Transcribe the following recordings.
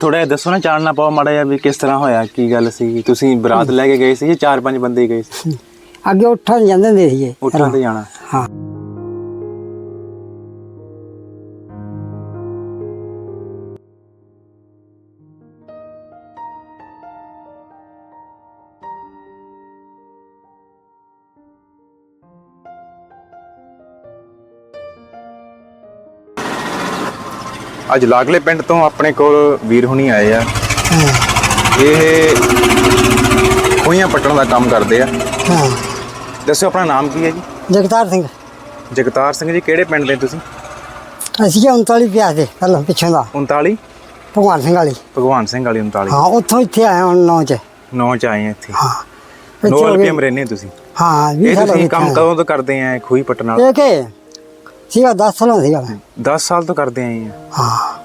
ਥੋੜਾ ਜਿਹਾ ਦੱਸੋ ਨਾ ਚਾਨਣਾ ਪਾਓ ਮਾੜਾ ਜਿਹਾ ਵੀ ਕਿਸ ਤਰ੍ਹਾਂ ਹੋਇਆ ਕੀ ਗੱਲ ਸੀ ਤੁਸੀਂ ਬਰਾਤ ਲੈ ਕੇ ਗਏ ਸੀ ਜਾਂ ਚਾਰ ਪੰਜ ਬੰਦੇ ਗਏ ਸੀ? ਅੱਗੇ ਉੱਠਾਂ ਤੇ ਜਾਂਦੇ ਹੁੰਦੇ ਸੀਗੇ। ਉੱਠਾਂ ਤੇ ਜਾਣਾ। ਹਾਂ। ਅੱਜ ਲਾਗਲੇ ਪਿੰਡ ਤੋਂ ਆਪਣੇ ਕੋਲ ਵੀਰ ਹੁਣੀ ਆਏ ਆ। ਇਹ ਖੂਹੀਆਂ ਪੱਟਣ ਦਾ ਕੰਮ ਕਰਦੇ ਆ। ਹਾਂ। ਦੱਸੋ ਆਪਣਾ ਨਾਮ ਕੀ ਹੈ ਜੀ? ਜਗਤਾਰ ਸਿੰਘ। ਜਗਤਾਰ ਸਿੰਘ ਜੀ ਕਿਹੜੇ ਪਿੰਡ ਦੇ ਤੁਸੀਂ? ਅਸੀਂ 39 ਪਿਆ ਦੇ ਪਹਿਲਾਂ ਪਿੱਛੋਂ ਦਾ। 39 ਭਗਵਾਨ ਸਿੰਘ ਵਾਲੀ। ਭਗਵਾਨ ਸਿੰਘ ਵਾਲੀ 39 ਹਾਂ ਉੱਥੋਂ ਇੱਥੇ ਆਇਆ ਹੁਣ ਨੌ ਚ। ਨੌ ਚ ਆਏ ਆ ਇੱਥੇ। ਹਾਂ। ਨੌ ਰੁਪਏ ਰਹਿੰਦੇ ਤੁਸੀਂ। ਹਾਂ ਇਹ ਤੁਸੀਂ ਕੰਮ ਕਦੋਂ ਤੋਂ ਕਰਦੇ ਆ ਖੂਹੀ ਪੱਟਣ ਵਾਲਾ? ਇਹ ਕਿ ਸੀਗਾ 10 ਸਾਲਾਂ ਸੀਗਾ ਮੈਂ। 10 ਸਾਲ ਤੋਂ ਕਰਦੇ ਆਏ ਆ। ਹਾਂ।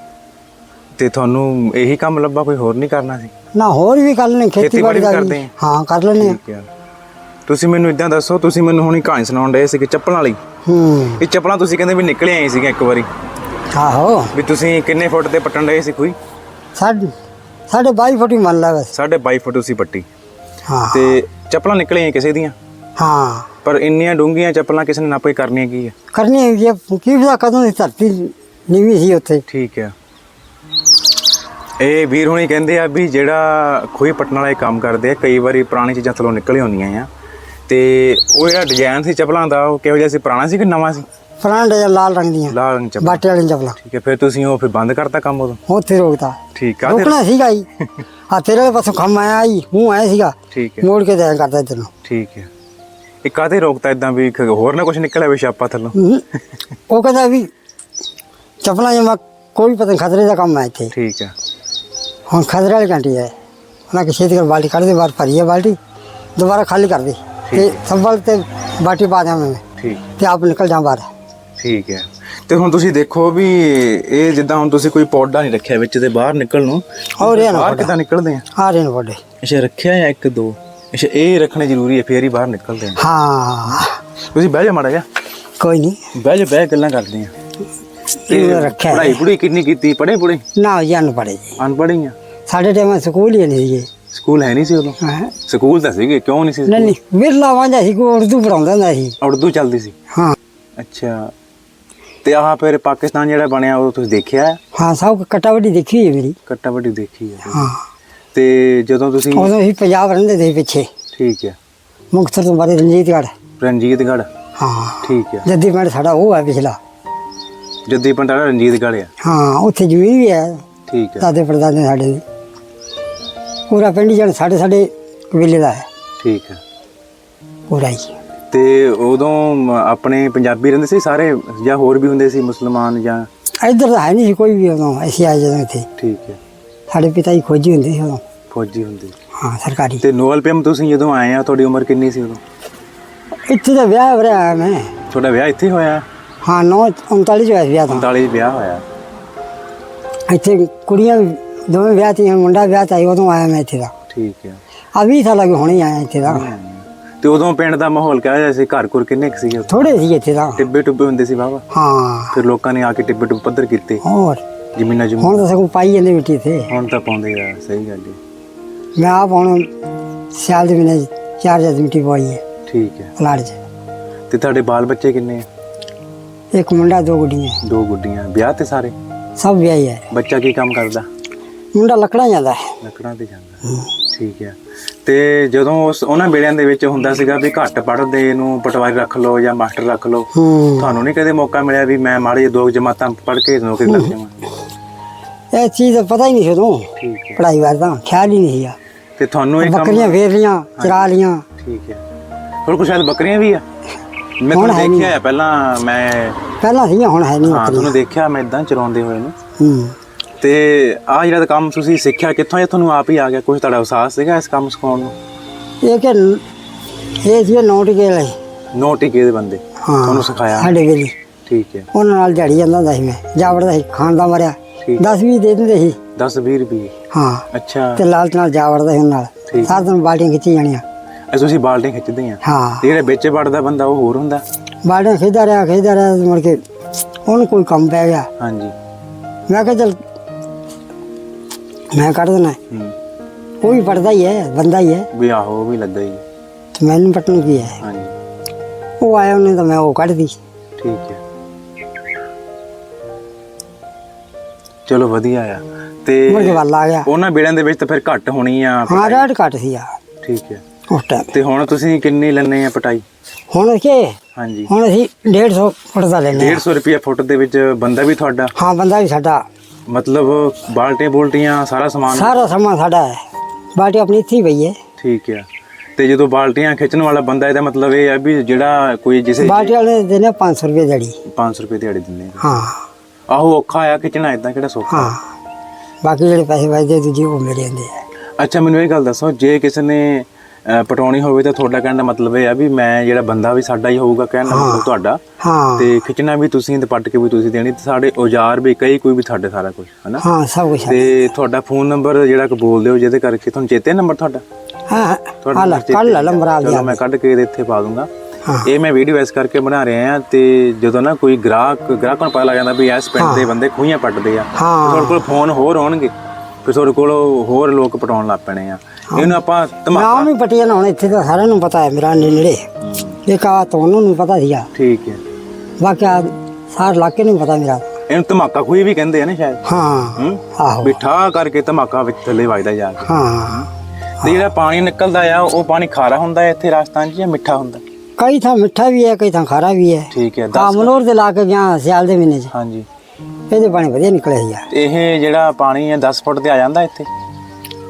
ਤੇ ਤੁਹਾਨੂੰ ਇਹੀ ਕੰਮ ਲੱਭਾ ਕੋਈ ਹੋਰ ਨਹੀਂ ਕਰਨਾ ਸੀ? ਨਾ ਹੋਰ ਵੀ ਕਰ ਲੈਣੇ ਖੇਤੀਬਾੜੀ ਵੀ ਦਾ ਕਰਦੇ। ਹਾਂ ਕਰ ਠੀਕ ਆ। ਤੁਸੀਂ ਮੈਨੂੰ ਇਦਾਂ ਦੱਸੋ ਤੁਸੀਂ ਮੈਨੂੰ ਹੁਣੀ ਕਹਾਣੀ ਸੁਣਾਉਣ ਡਏ ਸੀ ਕਿ ਚੱਪਲਾਂ ਵਾਲੀ ਹੂੰ। ਇਹ ਚੱਪਲਾਂ ਤੁਸੀਂ ਕਹਿੰਦੇ ਵੀ ਨਿਕਲੇ ਆਏ ਸੀਗੇ ਇੱਕ ਵਾਰੀ। ਆਹੋ। ਵੀ ਤੁਸੀਂ ਕਿੰਨੇ ਫੁੱਟ ਤੇ ਪੱਟਣ ਡਏ ਸੀ ਕੋਈ? ਸਾਡੇ ਸਾਡੇ 22 ਫੁੱਟ ਹੀ ਮੰਨ ਲਾ ਬਸ। 22 ਫੁੱਟ ਤੁਸੀਂ ਪੱਟੀ। ਹਾਂ। ਤੇ ਚੱਪਲਾਂ ਨਿਕਲੇ ਆਏ ਕਿਸੇ ਦੀਆਂ? ਹਾਂ। ਪਰ ਇੰਨੀਆਂ ਡੂੰਘੀਆਂ ਚੱਪਲਾਂ ਕਿਸੇ ਨੇ ਨਾਪੇ ਕਰਨੀਆਂ ਕੀ ਆ? ਕਰਨੀ ਹੈ ਜੀ ਕੀ ਪਤਾ ਕਦੋਂ ਦੀ ਧਰਤੀ ਨੀਵੀਂ ਸੀ ਉੱਥੇ। ਠੀਕ ਆ। ਇਹ ਵੀਰ ਹੁਣੀ ਕਹਿੰਦੇ ਆ ਵੀ ਜਿਹੜਾ ਖੂਹੀ ਪੱਟਣ ਵਾਲਾ ਇਹ ਕੰਮ ਕਰਦੇ ਆ ਕਈ ਵਾਰੀ ਪੁਰਾਣੀ ਚੀਜ਼ਾਂ ਥਲੋਂ ਨਿਕਲ ਆਉਂਦੀਆਂ ਆ। ਤੇ ਉਹ ਜਿਹੜਾ ਡਿਜ਼ਾਈਨ ਸੀ ਚੱਪਲਾਂ ਦਾ ਉਹ ਕਿਹੋ ਜਿਹਾ ਸੀ? ਪੁਰਾਣਾ ਸੀ ਕਿ ਨਵਾਂ ਸੀ? ਫਰੰਟ ਜਾਂ ਲਾਲ ਰੰਗ ਦੀਆਂ। ਲਾਲ ਰੰਗ ਚੱਪਲ। ਬਾਟੇ ਵਾਲੀ ਚੱਪਲਾਂ। ਠੀਕ ਹੈ ਫਿਰ ਤੁਸੀਂ ਉਹ ਫਿਰ ਬੰਦ ਕਰਤਾ ਕੰਮ ਉਦੋਂ? ਉੱਥੇ ਰੋਕਦਾ ਠੀਕ ਆ ਰੋਕਣਾ ਸੀਗਾ ਜੀ। ਆ ਤੇਰੇ ਪਾਸੋਂ ਖੰਮ ਆਇਆ ਜੀ ਮੂੰਹ ਆਇਆ ਸੀਗਾ। ਠੀਕ ਹੈ ਮੋੜ ਕੇ ਦੇਣ ਕਰਦਾ ਇੱਧਰ ਨੂੰ। ਠੀਕ ਹੈ ਇਹ ਕਾਹਦੇ ਰੋਕਤਾ ਇਦਾਂ ਵੀ ਖ- ਹੋਰ ਨਾ ਕੁਝ ਨਿਕਲਿਆ ਵੀ ਛਾਪਾ ਥੱਲੋਂ। ਉਹ ਕਹਿੰਦਾ ਵੀ ਚੱਪਲਾਂ ਜਮਾ ਕੋਈ ਪਤਾ ਨਹੀਂ ਖਤਰੇ ਦਾ ਕੰਮ ਹੈ ਇੱਥੇ। ਠੀਕ ਹੈ ਹੁਣ ਖਤਰੇ ਵਾਲੀ ਘੰਟੀ ਹੈ ਉਹਨਾਂ ਕਿ ਛੇਤੀ ਕਰ ਬਾਲਟੀ ਕੱਢ ਦੇ ਬਾਹਰ ਭਰੀ ਹੈ ਬਾਲਟੀ ਦੁਬਾਰਾ ਖਾਲੀ ਕਰ ਦੇ। ਤੇ ਸੰਭਲ ਤੇ ਬਾਟੀ ਪਾ ਦਿਆਂ ਮੈਂ। ਠੀਕ। ਤੇ ਆਪ ਨਿਕਲ ਜਾ ਬਾਹਰ। ਠੀਕ ਹੈ ਤੇ ਹੁਣ ਤੁਸੀਂ ਦੇਖੋ ਵੀ ਇਹ ਜਿੱਦਾਂ ਹੁਣ ਤੁਸੀਂ ਕੋਈ ਪੌਡਾ ਨਹੀਂ ਰੱਖਿਆ ਵਿੱਚ ਤੇ ਬਾਹਰ ਨਿਕਲਣ ਨੂੰ ਔਰ ਇਹ ਨਾ ਬਾਹਰ ਕਿੱਦਾਂ ਨਿਕਲਦੇ ਆ? ਆ ਰਹੇ ਨੇ ਵੱਡੇ ਅੱਛਾ ਰੱਖਿਆ ਹੈ ਇੱਕ ਦੋ? ਅੱਛਾ ਇਹ ਰੱਖਣੇ ਜ਼ਰੂਰੀ ਹੈ ਫੇਰ ਹੀ ਬਾਹਰ ਨਿਕਲਦੇ ਆ। ਹਾਂ। ਤੁਸੀਂ ਬਹਿ ਜਾ ਮਾੜਾ ਜਾ ਕੋਈ ਨਹੀਂ। ਬਹਿ ਜਾ ਬਹਿ ਗੱਲਾਂ ਕਰਦੇ ਆ। ਇਹ ਰੱਖਿਆ ਹੈ। ਪੜ੍ਹਾਈ ਪੜ੍ਹਾਈ ਕਿੰਨੀ ਕੀਤੀ ਪੜ੍ਹੇ ਪੜ੍ਹੇ? ਨਾ ਜਾਨ ਪੜੇ ਜੀ। ਅਨਪੜ੍ਹੀ ਆ। ਸਾਡੇ ਟਾਈਮ ਸਕੂਲ ਹੀ ਨਹੀਂ ਸੀਗੇ। ਸਕੂਲ ਹੈ ਨਹੀਂ ਸੀ ਉਦੋਂ? ਹਾਂ। ਸਕੂਲ ਤਾਂ ਸੀਗੇ ਕਿਉਂ ਨਹੀਂ ਸੀ ਨਹੀਂ ਨਹੀਂ ਵਿਰਲਾ ਵਾਂਝਾ ਸੀ ਕੋਈ ਉਰਦੂ ਪੜਾਉਂਦਾ ਹੁੰਦਾ ਸੀ। ਉਰਦੂ ਚੱਲਦੀ ਸੀ? ਹਾਂ। ਅੱਛਾ। ਤੇ ਆਹ ਫਿਰ ਪਾਕਿਸਤਾਨ ਜਿਹੜਾ ਬਣਿਆ ਉਹ ਤੁਸੀਂ ਦੇਖਿਆ? ਹੈ? ਹਾਂ ਸਭ ਕਟਾ ਵੱਡੀ ਦੇਖੀ ਹੋਈ ਹੈ ਮੇਰੀ। ਕੱਟਾ ਵੱਡੀ ਦੇਖੀ ਹੈ। ਹਾਂ। ਤੇ ਜਦੋਂ ਤੁਸੀਂ ਉਦੋਂ ਅਸੀਂ ਪੰਜਾਬ ਰਹਿੰਦੇ ਸੀ ਪਿੱਛੇ। ਠੀਕ ਹੈ। ਮੁਕਤਸਰ ਤੋਂ ਬਾਰੇ ਰਣਜੀਤਗੜ੍ਹ। ਰਣਜੀਤਗੜ੍ਹ? ਹਾਂ। ਠੀਕ ਹੈ। ਜੱਦੀ ਪਿੰਡ ਸਾਡਾ ਉਹ ਹੈ ਪਿਛਲਾ। ਜੱਦੀ ਪਿੰਡ ਵਾਲਾ ਰਣਜੀਤਗੜ੍ਹ ਆ ਹਾਂ ਉੱਥੇ ਜ਼ਮੀਨ ਵੀ ਹੈ। ਠੀਕ ਹੈ। ਦਾਦੇ ਪੜਦਾਦੇ ਸਾਡੇ ਦੀ। ਪੂਰਾ ਪਿੰਡ ਹੀ ਜਣ ਸਾਡੇ ਸਾਡੇ ਕਬੀਲੇ ਦਾ ਹੈ। ਠੀਕ ਹੈ। ਪੂਰਾ ਹੀ। ਤੇ ਉਦੋਂ ਆਪਣੇ ਪੰਜਾਬੀ ਰਹਿੰਦੇ ਸੀ ਸਾਰੇ ਜਾਂ ਹੋਰ ਵੀ ਹੁੰਦੇ ਸੀ ਮੁਸਲਮਾਨ ਜਾਂ ਇੱਧਰ ਤਾਂ ਹੈ ਨਹੀਂ ਸੀ ਕੋਈ ਵੀ ਉਦੋਂ ਅਸੀਂ ਆਏ ਜਦੋਂ ਇੱਥੇ। ਠੀਕ ਹੈ। ਸਾਡੇ ਪਿਤਾ ਜੀ ਖੋਜੀ ਹੁੰਦੇ ਸੀ ਉਦੋਂ। ਫੌਜੀ ਹੁੰਦੇ। ਹਾਂ ਸਰਕਾਰੀ। ਤੇ ਨੋਵਲ ਪਿੰਮ ਤੁਸੀਂ ਜਦੋਂ ਆਏ ਆ ਤੁਹਾਡੀ ਉਮਰ ਕਿੰਨੀ ਸੀ ਉਦੋਂ? ਇੱਥੇ ਤਾਂ ਵਿਆਹ ਵਰਿਆ ਆਇਆ ਮੈਂ। ਤੁਹਾਡਾ ਵਿਆਹ ਇੱਥੇ ਹੋਇਆ? ਹਾਂ 9 39 ਚ ਹੋਇਆ ਸੀ ਵਿਆਹ ਤਾਂ। 39 ਵਿਆਹ ਹੋਇਆ। ਇੱਥੇ ਕੁੜੀਆਂ ਦੋਵੇਂ ਵਿਆਹ ਤੇ ਮੁੰਡਾ ਵਿਆਹ ਤੇ ਉਦੋਂ ਆਇਆ ਮੈਂ ਇੱਥੇ ਦਾ। ਠੀਕ ਹੈ। ਆ 20 ਸਾਲ ਹੁਣੇ ਆਇਆ ਇੱਥੇ ਦਾ। ਤੇ ਉਦੋਂ ਪਿੰਡ ਦਾ ਮਾਹੌਲ ਕਿਹੋ ਜਿਹਾ ਸੀ? ਘਰ ਘੁਰ ਕਿੰਨੇ ਕੁ ਸੀਗੇ? ਥੋੜੇ ਸੀ ਇੱਥੇ ਦਾ ਟਿੱਬੇ ਟੁੱਬੇ ਹੁੰਦੇ ਸੀ ਬਾਬਾ? ਹਾਂ। ਫਿਰ ਲੋਕਾਂ ਨੇ ਆ ਕੇ ਟਿੱਬੇ ਟੁੱਬੇ ਪੱਧਰ ਕੀਤੇ। ਹੋਰ। ਜ਼ਮੀਨਾਂ ਜਮੂਨ। ਹੁਣ ਤਾਂ ਸਗੋਂ ਪਾਈ ਜਾਂਦੇ ਮਿੱਟੀ ਤੇ ਹੁਣ ਤਾਂ ਪਾਉਂਦੇ ਆ ਸਹੀ ਗੱਲ ਹੈ ਮੈਂ ਆਪ ਹੁਣ ਸਿਆਲ ਦੇ ਮਹੀਨੇ 'ਚ ਚਾਰ ਜਦ ਮਿੱਟੀ ਪਵਾਈ ਹੈ। ਠੀਕ ਹੈ। ਪਲਾਟ 'ਚ। ਤੇ ਤੁਹਾਡੇ ਬਾਲ ਬੱਚੇ ਕਿੰਨੇ ਆ? ਇੱਕ ਮੁੰਡਾ ਦੋ ਗੁੱਡੀਆਂ। ਦੋ ਗੁੱਡੀਆਂ। ਵਿਆਹ ਤੇ ਸਾਰੇ? ਸਭ ਵਿਆਹੀ ਹੈ ਬੱਚਾ ਕੀ ਕੰਮ ਕਰਦਾ? ਮੁੰਡਾ ਲੱਕੜਾਂ ਜਾਂਦਾ ਹੈ। ਲੱਕੜਾਂ ਤੇ ਜਾਂਦਾ। ਠੀਕ ਹੈ। ਤੇ ਜਦੋਂ ਉਸ ਉਹਨਾਂ ਵੇਲਿਆਂ ਦੇ ਵਿੱਚ ਹੁੰਦਾ ਸੀਗਾ ਵੀ ਘੱਟ ਪੜ੍ਹਦੇ ਨੂੰ ਪਟਵਾਰੀ ਰੱਖ ਲਓ ਜਾਂ ਮਾਸਟਰ ਰੱਖ ਲਓ ਹੂੰ। ਤੁਹਾਨੂੰ ਨਹੀਂ ਕਦੇ ਮੌਕਾ ਮਿਲਿਆ ਵੀ ਮੈਂ ਮਾੜੇ ਦੋ ਜਮਾਤਾਂ ਪੜ੍ਹ ਕੇ ਨੌਕਰੀ ਲੱਗ ਜਾਵਾਂ? ਇਹ ਚੀਜ਼ ਦਾ ਪਤਾ ਹੀ ਨਹੀਂ ਸੀ ਉਦੋਂ। ਠੀਕ ਹੈ। ਪੜਾਈ ਬਾਰੇ ਤਾਂ ਖਿਆਲ ਹੀ ਨਹੀਂ ਸੀਗਾ। ਤੇ ਤੁਹਾਨੂੰ ਇਹ ਬੱਕਰੀਆਂ ਫੇਰ ਲੀਆਂ ਚਰਾ ਲੀਆਂ ਠੀਕ ਹੈ। ਹੋਰ ਕੁਛ ਸ਼ਾਇਦ ਬੱਕਰੀਆਂ ਵੀ ਆ? ਮੈਂ ਤੁਹਾਨੂੰ। ਦੇਖਿਆ ਹੈ ਪਹਿਲਾਂ ਮੈਂ ਪਹਿਲਾਂ ਸੀਗੀਆਂ ਹੁਣ ਹੈ ਨਹੀਂ ਹਾਂ ਤੁਹਾਨੂੰ ਦੇਖਿਆ ਮੈਂ ਇਦਾਂ ਚਰਾਉਂਦੇ ਹੋਏ ਨੂੰ। ਹੂੰ। ਤੇ ਆ ਜਿਹੜਾ ਕੰਮ ਤੁਸੀਂ ਸਿੱਖਿਆ ਕਿੱਥੋਂ ਇਹ ਤੁਹਾਨੂੰ ਆਪ ਹੀ ਆ ਗਿਆ? ਕੁਝ ਤੁਹਾਡਾ ਅਹਿਸਾਸ ਸੀਗਾ ਇਸ ਕੰਮ ਸਿਖਾਉਣ ਨੂੰ? ਇਹ ਕਿ ਇਹ ਸੀ ਨੋਟ ਕੇ ਲਈ ਨੋ ਟਿਕੇ ਦੇ ਬੰਦੇ। ਤੁਹਾਨੂੰ ਸਿਖਾਇਆ। ਸਾਡੇ ਵੇਲੇ। ਠੀਕ ਹੈ। ਉਹਨਾਂ ਨਾਲ ਦਿਹਾੜੀ ਜਾਂਦਾ ਹੁੰਦਾ ਸੀ ਮੈਂ। ਜਾਵੜਦਾ ਸੀ ਖਾਣ ਦਾ ਮਰਿਆ। ਠੀਕ। 10 20 ਦੇ ਦਿੰਦੇ ਸੀ। 10 20 ਰੁਪਏ। ਹਾਂ। ਅੱਛਾ। ਤੇ ਲਾਲਚ ਨਾਲ ਜਾਵੜਦਾ ਸੀ ਉਹਨਾਂ ਨਾਲ। ਠੀਕ। ਸਾਰਾ ਦਿਨ ਬਾਲਟੀਆਂ ਖਿੱਚੀ ਜਾਣੀਆਂ। ਇਹ ਤੁਸੀਂ ਬਾਲਟੀਆਂ ਖਿੱਚਦੇ ਆ ਹਾਂ। ਤੇ ਜਿਹੜਾ ਵਿੱਚ ਵੜਦਾ ਬੰਦਾ ਉਹ ਹੋਰ ਹੁੰਦਾ। ਬਾਲਟੀਆਂ ਖਿੱਚਦਾ ਰਿਹਾ ਖਿੱਚਦਾ ਰਿਹਾ ਮੁੜ ਕੇ ਉਹਨੂੰ ਕੋਈ ਕੰਮ ਪੈ ਗਿਆ। ਹਾਂਜੀ। ਮੈਂ ਕਿਹਾ ਚਲ ਮੈਂ ਕੱਢ ਦੇਣਾ ਹੂੰ। ਉਹ ਵੀ ਪੜਦਾ ਹੀ ਹੈ ਬੰਦਾ ਹੀ ਹੈ। ਵੀ ਆਹੋ ਉਹ ਵੀ ਲੱਗਾ ਹੀ। ਤੇ ਮੈਨੂੰ ਪਟਣ ਕੀ ਹੈ। ਹਾਂਜੀ। ਉਹ ਆਇਆ ਉਹਨੇ ਤਾਂ ਮੈਂ ਉਹ ਕੱਢਦੀ ਠੀਕ ਹੈ। ਚਲੋ ਵਧੀਆ ਆ। ਤੇ ਆ ਗਿਆ। ਉਹਨਾਂ ਬੇੜਾਂ ਦੇ ਵਿੱਚ ਤਾਂ ਫਿਰ ਘੱਟ ਹੋਣੀ ਆ ਹਾਂ ਰੇਟ ਘੱਟ ਸੀ ਆ। ਠੀਕ ਹੈ ਉਸ ਟਾਈਮ ਤੇ ਹੁਣ ਤੁਸੀਂ ਕਿੰਨੀ ਲੈਣੇ ਆ ਪਟਾਈ? ਹੁਣ ਕੀ ਹਾਂਜੀ। ਹੁਣ ਅਸੀਂ 150 ਫੁੱਟ ਦਾ ਲੈਨੇ 150 ਰੁਪਏ ਫੁੱਟ ਦੇ ਵਿੱਚ ਬੰਦਾ ਵੀ ਤੁਹਾਡਾ? ਹਾਂ ਬੰਦਾ ਵੀ ਸਾਡਾ। ਮਤਲਬ ਬਾਲਟੀਆਂ ਬੋਲਟੀਆਂ ਸਾਰਾ ਸਮਾਨ? ਸਾਰਾ ਸਮਾਂ ਸਾਡਾ ਹੈ। ਬਾਟੀ ਆਪਣੀ ਇੱਥੇ ਹੀ ਪਈ ਹੈ। ਠੀਕ ਹੈ ਤੇ ਜਦੋਂ ਬਾਲਟੀਆਂ ਖਿੱਚਣ ਵਾਲਾ ਬੰਦਾ ਇਹਦਾ ਮਤਲਬ ਇਹ ਹੈ ਵੀ ਜਿਹੜਾ ਕੋਈ ਜਿਸੇ ਬਾਟੀ ਵਾਲੇ ਦੇਨੇ 500 ਰੁਪਏ ਦਿਹਾੜੀ। 500 ਰੁਪਏ ਦਿਹਾੜੀ ਦਿੰਦੇ ਆ। ਹਾਂ। ਆਹੋ ਔਖਾ ਆ ਖਿੱਚਣਾ ਇਦਾਂ ਕਿਹੜਾ ਸੌਖਾ। ਹਾਂ। ਬਾਕੀ ਜਿਹੜੇ ਪੈਸੇ ਬਚਦੇ ਦੂਜੇ ਉਹ ਮੇਰੇ ਹੁੰਦੇ ਆ। ਅੱਛਾ ਮੈਨੂੰ ਇਹ ਗੱਲ ਦੱਸੋ ਜੇ ਕਿਸੇ ਨੇ ਅਹ, ਪਟਾਉਣੀ ਹੋਵੇ ਤਾਂ ਤੁਹਾਡਾ ਕਹਿਣ ਦਾ ਮਤਲਬ ਇਹ ਆ ਵੀ ਮੈਂ ਜਿਹੜਾ ਬੰਦਾ ਵੀ ਸਾਡਾ ਹੀ ਹੋਊਗਾ ਕਹਿਣ ਦਾ ਮਤਲਬ ਤੁਹਾਡਾ। ਹਾਂ। ਤੇ ਖਿੱਚਣਾ ਵੀ ਤੁਸੀਂ ਤੇ ਪੱਟ ਕੇ ਵੀ ਤੁਸੀਂ ਦੇਣੀ ਤੇ ਸਾਡੇ ਔਜ਼ਾਰ ਵੀ ਕਈ ਕੋਈ ਵੀ ਤੁਹਾਡੇ ਸਾਰਾ ਕੁਝ ਹਨਾ? ਹਾਂ ਸਭ ਕੁਝ ਤੇ ਤੁਹਾਡਾ ਫੋਨ ਨੰਬਰ ਜਿਹੜਾ ਕੋ ਬੋਲਦੇ ਹੋ ਜਿਹਦੇ ਕਰਕੇ ਤੁਹਾਨੂੰ ਚੇਤੇ ਨੰਬਰ ਤੁਹਾਡਾ? ਹਾਂ ਹਾਂ ਹਾਂ ਲੈ number ਕੱਢ ਲੈ ਚੇਤੇ ਲੰਬਰ ਆ ਚਲੋ ਮੈਂ ਕੱਢ ਕੇ ਇਹਦੇ ਇੱਥੇ ਪਾ ਦੂੰਗਾ। ਇਹ ਮੈਂ ਵੀਡੀਓ ਇਸ ਕਰਕੇ ਬਣਾ ਰਿਹਾ ਆ ਤੇ ਜਦੋਂ ਨਾ ਕੋਈ ਗ੍ਰਾਹਕ ਗ੍ਰਾਹਕਾਂ ਨੂੰ ਪਤਾ ਲੱਗ ਜਾਂਦਾ ਵੀ ਇਸ ਪਿੰਡ ਦੇ ਬੰਦੇ ਖੂਹੀਆਂ ਪੱਟਦੇ ਆ। ਹਾਂ। ਤੁਹਾਡੇ ਕੋਲ ਫੋਨ ਹੋਰ ਹੋਣਗੇ ਫਿਰ ਤੁਹਾਡੇ ਕੋਲ ਹੋਰ ਲੋਕ ਪਟਾਉਣ ਲੱਗ ਪੈਣੇ ਆ। ਇਹਨੂੰ ਆਪਾਂ ਧਮਾਕਾ ਨਾਮ ਹੀ ਪਟੀਆਂ ਹੁਣ ਇੱਥੇ ਤਾਂ ਸਾਰਿਆਂ ਨੂੰ ਪਤਾ ਹੈ ਮੇਰਾ ਨੇੜੇ। ਇੱਕ ਆ ਤੁਹਾਨੂੰ ਨਹੀਂ ਪਤਾ ਸੀਗਾ। ਠੀਕ ਹੈ। ਬਾਕੀ ਸਾਰੇ ਇਲਾਕੇ ਨੂੰ ਪਤਾ ਮੇਰਾ। ਇਹਨੂੰ ਧਮਾਕਾ ਖੂਹੀ ਵੀ ਕਹਿੰਦੇ ਆ ਨਾ ਸ਼ਾਇਦ। ਹਾਂ। ਹੂੰ? ਆਹੋ। ਬਿਠਾ ਕਰਕੇ ਧਮਾਕਾ ਵਿੱਚ ਥੱਲੇ ਵੱਜਦਾ ਜਾ ਕੇ। ਹਾਂ। ਤੇ ਜਿਹੜਾ ਪਾਣੀ ਨਿਕਲਦਾ ਆ ਉਹ ਪਾਣੀ ਖਾਰਾ ਹੁੰਦਾ ਹੈ ਇੱਥੇ ਰਾਜਸਥਾਨ 'ਚ ਜਾਂ ਮਿੱਠਾ ਹੁੰਦਾ? ਕਈ ਥਾਂ ਮਿੱਠਾ ਵੀ ਹੈ ਕਈ ਥਾਂ ਖਾਰਾ ਵੀ ਹੈ। ਠੀਕ ਹੈ ਦੱਸ ਮਨੋਰ ਦੇ ਲਾ ਕੇ ਗਿਆ ਸਿਆਲ ਦੇ ਮਹੀਨੇ 'ਚ। ਹਾਂਜੀ। ਇਹਦੇ ਪਾਣੀ ਵਧੀਆ ਨਿਕਲਿਆ ਸੀਗਾ ਤੇ ਇਹ ਜਿਹੜਾ ਪਾਣੀ ਹੈ 10 ਫੁੱਟ ਤੇ ਆ ਜਾਂਦਾ ਇੱਥੇ?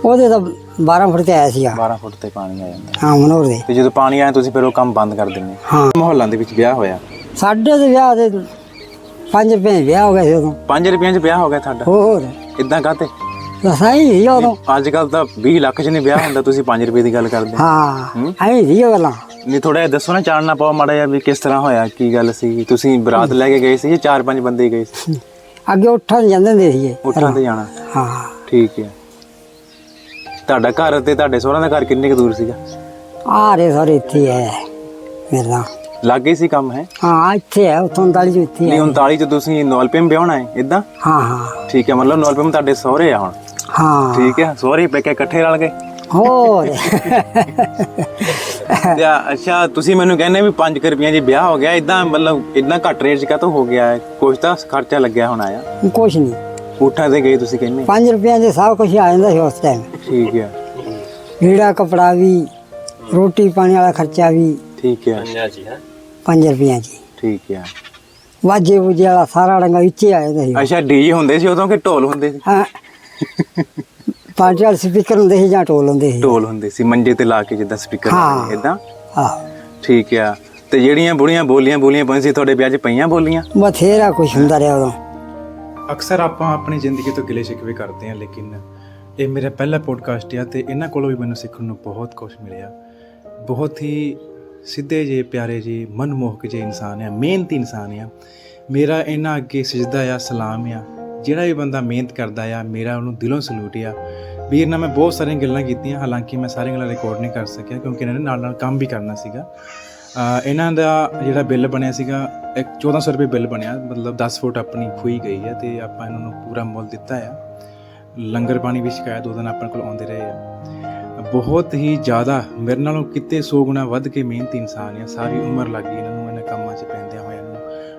ਉਹਦੇ ਤਾਂ 12 ਫੁੱਟ ਤੇ ਆਇਆ ਸੀਗਾ। 12 ਫੁੱਟ ਤੇ ਪਾਣੀ ਆ ਜਾਂਦਾ। ਹਾਂ ਮਨੋਰ ਦੇ। ਤੇ ਜਦੋਂ ਪਾਣੀ ਆਇਆ ਤੁਸੀਂ ਫਿਰ ਉਹ ਕੰਮ ਬੰਦ ਕਰ ਦਿੰਦੇ। ਹਾਂ। ਮੁਹੱਲਾਂ ਦੇ ਵਿੱਚ ਵਿਆਹ ਹੋਇਆ। ਸਾਡੇ ਦੇ ਵਿਆਹ ਦੇ 5 ਰੁਪਏ ਵਿਆਹ ਹੋ ਗਿਆ ਸੀ ਉਦੋਂ। 5 ਰੁਪਈਆਂ 'ਚ ਵਿਆਹ ਹੋ ਗਿਆ ਤੁਹਾਡਾ? ਹੋਰ। ਇਦਾਂ ਕਾਤੇ? ਸਹੀ ਸੀ ਉਦੋਂ ਅੱਜ ਕੱਲ ਤਾਂ 20 ਲੱਖ 'ਚ ਨਹੀਂ ਵਿਆਹ ਹੁੰਦਾ ਤੁਸੀਂ 5 ਰੁਪਏ ਦੀ ਗੱਲ ਕਰਦੇ ਹਾਂ। ਐਂ ਸੀ ਉਹ ਗੱਲਾਂ। ਨਹੀਂ ਥੋੜਾ ਜਿਹਾ ਦੱਸੋ ਨਾ ਚਾਣਨਾ ਪਾਓ ਮਾੜਾ ਜਿਹਾ ਵੀ ਕਿਸ ਤਰ੍ਹਾਂ ਹੋਇਆ ਕੀ ਗੱਲ ਸੀ। ਤੁਸੀਂ ਬਰਾਤ ਲੈ ਕੇ ਗਏ ਸੀ ਜਾਂ ਚਾਰ ਪੰਜ ਬੰਦੇ ਗਏ ਸੀ। ਅੱਗੇ ਉੱਠਾਂ ਤੇ ਜਾਂਦੇ ਹੁੰਦੇ ਸੀਗੇ। ਉੱਠਾਂ ਤੇ ਜਾਣਾ। ਹਾਂ। ਠੀਕ ਹੈ। ਤੁਹਾਡਾ ਘਰ ਤੇ ਤੁਹਾਡੇ ਸਹੁਰਿਆਂ ਦਾ ਘਰ ਕਿੰਨੇ ਕੁ ਦੂਰ ਸੀਗਾ? ਆ ਰੇ ਸਾਰੇ ਇੱਥੇ ਹੀ ਹੈ ਮੇਰਾ ਲਾਗੇ ਸੀ ਕੰਮ ਹੈ? ਹਾਂ ਇੱਥੇ ਹੈ ਉਥੋਂ ਦਾਲੀ ਚ ਇੱਥੇ ਨਹੀਂ ਹੈ। 39 ਚ ਤੁਸੀਂ ਨੌਲਪਿੰਮ ਵਿਆਹਣਾ ਹੈ ਇਦਾਂ ਹਾਂ ਹਾਂ। ਠੀਕ ਹੈ ਮਤਲਬ ਨੌਲਪਿੰਮ ਤੁਹਾਡੇ ਸਹੁਰੇ ਆ ਹੁਣ? ਹਾਂ। ਠੀਕ ਹੈ ਸਹੁਰੇ ਪੇਕੇ ਇਕੱਠੇ ਰਲ ਗਏ। ਹੋਰ। ਤੇ ਅੱਛਾ ਤੁਸੀਂ ਮੈਨੂੰ ਕਹਿੰਦੇ ਵੀ 5 ਰੁਪਈਆਂ ਜੀ ਵਿਆਹ ਹੋ ਗਿਆ ਇਦਾਂ ਮਤਲਬ ਇਦਾਂ ਘੱਟ ਰੇਟ 'ਚ ਕਾਹਤੋਂ ਹੋ ਗਿਆ? ਹੈ ਕੁਛ ਤਾਂ ਖਰਚਾ ਲੱਗਿਆ ਹੋਣਾ ਆ। ਕੁਛ ਨਹੀਂ। ਊਠਾਂ ਤੇ ਗਏ ਤੁਸੀਂ ਕਹਿੰਦੇ? 5 ਰੁਪਏ ਦੇ ਸਭ ਕੁਝ ਆ ਜਾਂਦਾ ਸੀ ਉਸ ਟਾਈਮ ਠੀਕ ਹੈ ਲੀੜਾ ਕਪੜਾ ਵੀ ਰੋਟੀ ਪਾਣੀ ਵਾਲਾ ਖਰਚਾ ਵੀ। ਠੀਕ ਹੈ? 5 ਰੁਪਏ ਜੀ। ਠੀਕ ਹੈ ਵਾਜੇ ਵੂਜੇ ਵਾਲਾ ਸਾਰਾ ਡੰਗਾ ਵਿੱਚ ਹੀ ਆ ਜਾਂਦਾ ਸੀ। ਅੱਛਾ ਡੀਜੇ ਹੁੰਦੇ ਸੀ ਉਦੋਂ ਕਿ ਢੋਲ ਹੁੰਦੇ ਸੀ? ਹਾਂ। ਪਾਰਟੀ ਵਾਲੇ ਸਪੀਕਰ ਹੁੰਦੇ ਸੀ ਜਾਂ ਢੋਲ ਹੁੰਦੇ ਸੀ? ਢੋਲ ਹੁੰਦੇ ਸੀ ਮੰਜੇ ਤੇ ਲਾ ਕੇ ਜਿੱਦਾਂ ਸਪੀਕਰ ਹਾਂ। ਇਦਾਂ ਹਾਂ। ਠੀਕ ਆ। ਤੇ ਜਿਹੜੀਆਂ ਬੁੜੀਆਂ ਬੋਲੀਆਂ ਬੋਲੀਆਂ ਪੰਛੀ ਤੁਹਾਡੇ ਵਿਆਹ 'ਚ ਪਈਆਂ ਬੋਲੀਆਂ? ਬਥੇਰਾ ਕੁਛ ਹੁੰਦਾ ਰਿਹਾ ਉਦੋਂ। ਅਕਸਰ ਆਪਾਂ ਆਪਣੀ ਜ਼ਿੰਦਗੀ ਤੋਂ ਗਿਲੇ ਸ਼ਿਕਵੇ ਕਰਦੇ ਹਾਂ ਲੇਕਿਨ ਇਹ ਮੇਰਾ ਪਹਿਲਾ ਪੋਡਕਾਸਟ ਆ ਤੇ ਇਹਨਾਂ ਕੋਲੋਂ ਵੀ ਮੈਨੂੰ ਸਿੱਖਣ ਨੂੰ ਬਹੁਤ ਕੁਝ ਮਿਲਿਆ। ਬਹੁਤ ਹੀ ਸਿੱਧੇ ਜੇ ਪਿਆਰੇ ਜੇ ਮਨਮੋਹਕ ਜੇ ਇਨਸਾਨ ਆ ਮਿਹਨਤੀ ਇਨਸਾਨ ਆ। ਮੇਰਾ ਇਹਨਾਂ ਅੱਗੇ ਸਜਦਾ ਆ ਸਲਾਮ ਆ। ਜਿਹੜਾ ਵੀ ਬੰਦਾ ਮਿਹਨਤ ਕਰਦਾ ਆ, ਮੇਰਾ ਉਹਨੂੰ ਦਿਲੋਂ ਸਲੂਟ ਆ। ਵੀਰ ਨਾਲ ਮੈਂ ਬਹੁਤ ਸਾਰੀਆਂ ਗੱਲਾਂ ਕੀਤੀਆਂ, ਹਾਲਾਂਕਿ ਮੈਂ ਸਾਰੀਆਂ ਗੱਲਾਂ ਰਿਕਾਰਡ ਨਹੀਂ ਕਰ ਸਕਿਆ ਕਿਉਂਕਿ ਇਹਨਾਂ ਨੇ ਨਾਲ ਨਾਲ ਕੰਮ ਵੀ ਕਰਨਾ ਸੀਗਾ। ਇਹਨਾਂ ਦਾ ਜਿਹੜਾ ਬਿੱਲ ਬਣਿਆ ਸੀਗਾ, ਇੱਕ 1400 ਰੁਪਏ ਬਿੱਲ ਬਣਿਆ, ਮਤਲਬ 10 ਫੁੱਟ ਆਪਣੀ ਖੂਈ ਗਈ ਹੈ ਤੇ ਆਪਾਂ ਇਹਨਾਂ ਨੂੰ ਪੂਰਾ ਮੁੱਲ ਦਿੱਤਾ ਆ। ਲੰਗਰ ਪਾਣੀ ਵੀ ਸ਼ਿਕਾਇਤ ਦੋ ਦਿਨ ਆਪਣੇ ਕੋਲ ਆਉਂਦੇ ਰਹੇ ਆ। ਬਹੁਤ ਹੀ ਜ਼ਿਆਦਾ ਮੇਰੇ ਨਾਲੋਂ ਕਿਤੇ 100 ਗੁਣਾ ਵੱਧ ਕੇ ਮਿਹਨਤੀ ਇਨਸਾਨ ਆ, ਸਾਰੀ ਉਮਰ ਲੱਗ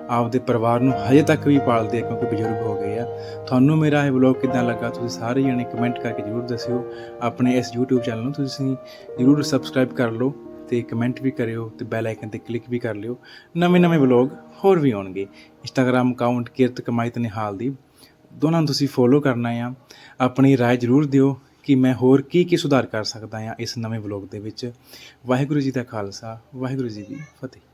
ਆਪਦੇ ਪਰਿਵਾਰ ਨੂੰ ਹਜੇ ਤੱਕ ਵੀ ਪਾਲਦੇ ਆ ਕਿਉਂਕਿ ਬਜ਼ੁਰਗ ਹੋ ਗਏ ਆ। ਤੁਹਾਨੂੰ ਮੇਰਾ ਇਹ ਵਲੌਗ ਕਿੱਦਾਂ ਲੱਗਾ ਤੁਸੀਂ ਸਾਰੇ ਜਣੇ ਕਮੈਂਟ ਕਰਕੇ ਜਰੂਰ ਦੱਸਿਓ। ਆਪਣੇ ਇਸ YouTube ਚੈਨਲ ਨੂੰ ਤੁਸੀਂ ਜਰੂਰ ਸਬਸਕ੍ਰਾਈਬ ਕਰ ਲਓ ਤੇ ਕਮੈਂਟ ਵੀ ਕਰਿਓ ਤੇ ਬੈਲ ਆਈਕਨ ਤੇ ਕਲਿੱਕ ਵੀ ਕਰ ਲਿਓ। ਨਵੇਂ ਨਵੇਂ ਵਲੌਗ ਹੋਰ ਵੀ ਆਉਣਗੇ। ਇੰਸਟਾਗ੍ਰam ਅਕਾਊਂਟ ਕਿਰਤ ਕਮਾਈ ਤੇ ਨਿਹਾਲ ਦੀ। ਦੋਨਾਂ ਨੂੰ ਤੁਸੀਂ ਫੋਲੋ ਕਰਨਾ ਆ। ਆਪਣੀ ਰਾਏ ਜਰੂਰ ਦਿਓ ਕਿ ਮੈਂ ਹੋਰ ਕੀ ਕੀ ਸੁਧਾਰ ਕਰ ਸਕਦਾ ਆ ਇਸ ਨਵੇਂ ਵਲੌਗ ਦੇ ਵਿੱਚ। ਵਾਹਿਗੁਰੂ ਜੀ ਦਾ ਖਾਲਸਾ, ਵਾਹਿਗੁਰੂ ਜੀ ਦੀ ਫਤਿਹ।